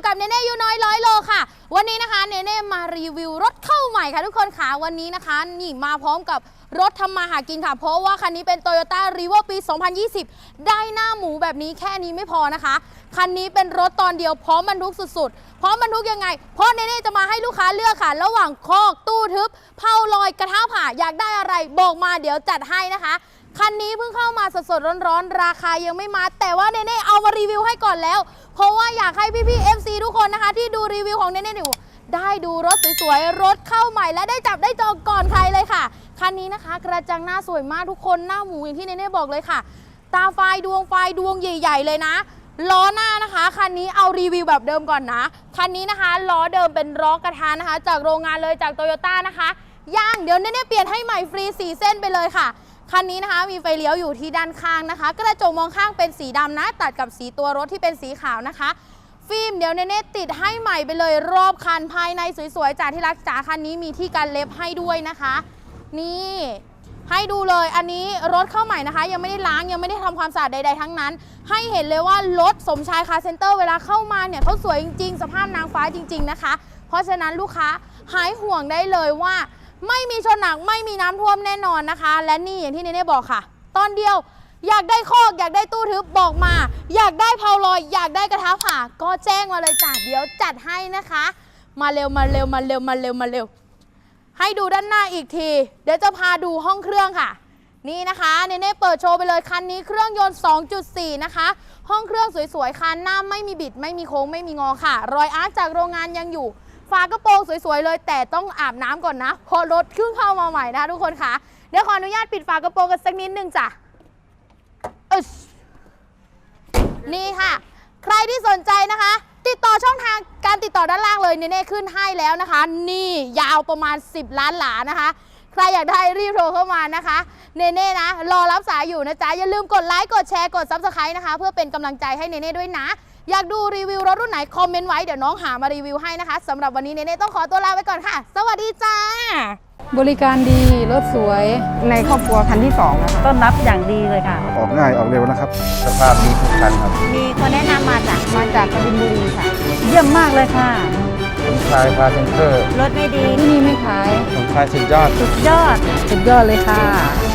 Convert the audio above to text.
อยู่กับเนเน่ยูน้อยร้อยโลค่ะ วันนี้นะคะเนเน่มารีวิวรถเข้าใหม่ค่ะทุกคนค่ะวันนี้นะคะ นี่มาพร้อมกับรถทำมาหากินค่ะ เพราะว่าคันนี้เป็น Toyota r e v o ปี 2020 ได้หน้าหมูแบบนี้แค่นี้ไม่พอนะคะ คันนี้เป็นรถตอนเดียวพร้อมบรรทุกสุดๆ พร้อมบรรทุกยังไง เพราะเนเน่จะมาให้ลูกค้าเลือกค่ะ ระหว่างคอกตู้ทึบเผาลอยกระทะผ่าอยากได้อะไรบอกมาเดี๋ยวจัดให้นะคะคันนี้เพิ่งเข้ามาสดๆร้อนๆ ราคายังไม่มา แต่ว่าเนเน่เอามารีวิวให้ก่อนแล้ว เพราะว่าอยากให้พี่ๆ FC ทุกคนนะคะ ที่ดูรีวิวของเนเน่อยู่ได้ดูรถสวยๆ รถเข้าใหม่และได้จับได้จองก่อนใครเลยค่ะ คันนี้นะคะ กระจังหน้าสวยมากทุกคนหน้าหมูอย่างที่เนเน่บอกเลยค่ะ ตาไฟดวงไฟดวงใหญ่ ๆ เลยนะล้อหน้านะคะคันนี้เอารีวิวแบบเดิมก่อนนะคันนี้นะคะล้อเดิมเป็นล้อกระทานนะคะ จากโรงงานเลยจากโตโยต้านะคะย่างเดี๋ยวเนเน่เปลี่ยนให้ใหม่ฟรี 4 เส้นไปเลยค่ะ คันนี้นะคะมีไฟเลี้ยวอยู่ที่ด้านข้างนะคะ กระจกมองข้างเป็นสีดำนะ ตัดกับสีตัวรถที่เป็นสีขาวนะคะ ฟิล์มเดี๋ยวเนเน่ติดให้ใหม่ไปเลยรอบคันภายในสวยๆจากที่รักจ๋าคันนี้มีที่กันเล็บให้ด้วยนะคะ นี่ให้ดูเลยอันนี้รถเข้าใหม่นะคะ ยังไม่ได้ล้างยังไม่ได้ทำความสะอาดใด ๆ ทั้งนั้น ให้เห็นเลยว่ารถสมชายคาเซ็นเตอร์เวลาเข้ามาเนี่ยเขาสวยจริง ๆ สภาพนางฟ้าจริง ๆนะคะ เพราะฉะนั้นลูกค้าหายห่วงได้เลยว่า ไม่มีชนหนักไม่มีน้ำท่วมแน่นอนนะคะ และนี่อย่างที่เนเน่บอกค่ะ ตอนเดียว อยากได้คอกอยากได้ตู้ทึบบอกมา อยากได้เพาลอย อยากได้กระทะผ่าก็แจ้งมาเลยจ้ะเดี๋ยวจัดให้นะคะ มาเร็วมาเร็วมาเร็วมาเร็วมาเร็ว ให้ดูด้านหน้าอีกที เดี๋ยวจะพาดูห้องเครื่องค่ะ นี่นะคะเนเน่เปิดโชว์ไปเลยคันนี้เครื่องยนต์ 2.4 นะคะ ห้องเครื่องสวยๆคันหน้าไม่มีบิด ไม่มีโค้งไม่มีงอค่ะ รอยอาร์คจากโรงงานยังอยู่ ฝากระโปรงสวยๆเลย แต่ต้องอาบน้ำก่อนนะเพราะรถเพิ่งเข้ามาใหม่นะทุกคนค่ะเดี๋ยวขออนุญาตปิดฝากระโปรงกันสักนิดนึงจ้ะนี่ค่ะ ใครที่สนใจนะคะ ติดต่อช่องทางการติดต่อด้านล่างเลยเนเน่ขึ้นให้แล้วนะคะ นี่ยาวประมาณ 10 ล้านหลานะคะใครอยากได้รีบโทรเข้ามานะคะ เนเน่นะ รอรับสายอยู่นะจ๊ะ อย่าลืมกดไลค์ กดแชร์ กด Subscribe นะคะ เพื่อเป็นกำลังใจให้เนเน่ด้วยนะ อยากดูรีวิวรถรุ่นไหนคอมเมนต์ไว้เดี๋ยวน้องหามารีวิวให้นะคะสำหรับวันนี้เนเน่ต้องขอตัวลาไปก่อนค่ะ สวัสดีจ้า บริการดี รถสวย ในครอบครัวคันที่สองนะคะ ต้อนรับอย่างดีเลยค่ะ ออกง่ายออกเร็วนะครับ สภาพดีทุกคันครับมีคนแนะนำมาจากมาจากกบินบุรีค่ะ เยี่ยมมากเลยค่ะ สมชายพาเซนเตอร์รถไม่ดี ที่นี่ไม่ขาย สมชายสุดยอด สุดยอด สุดยอดเลยค่ะ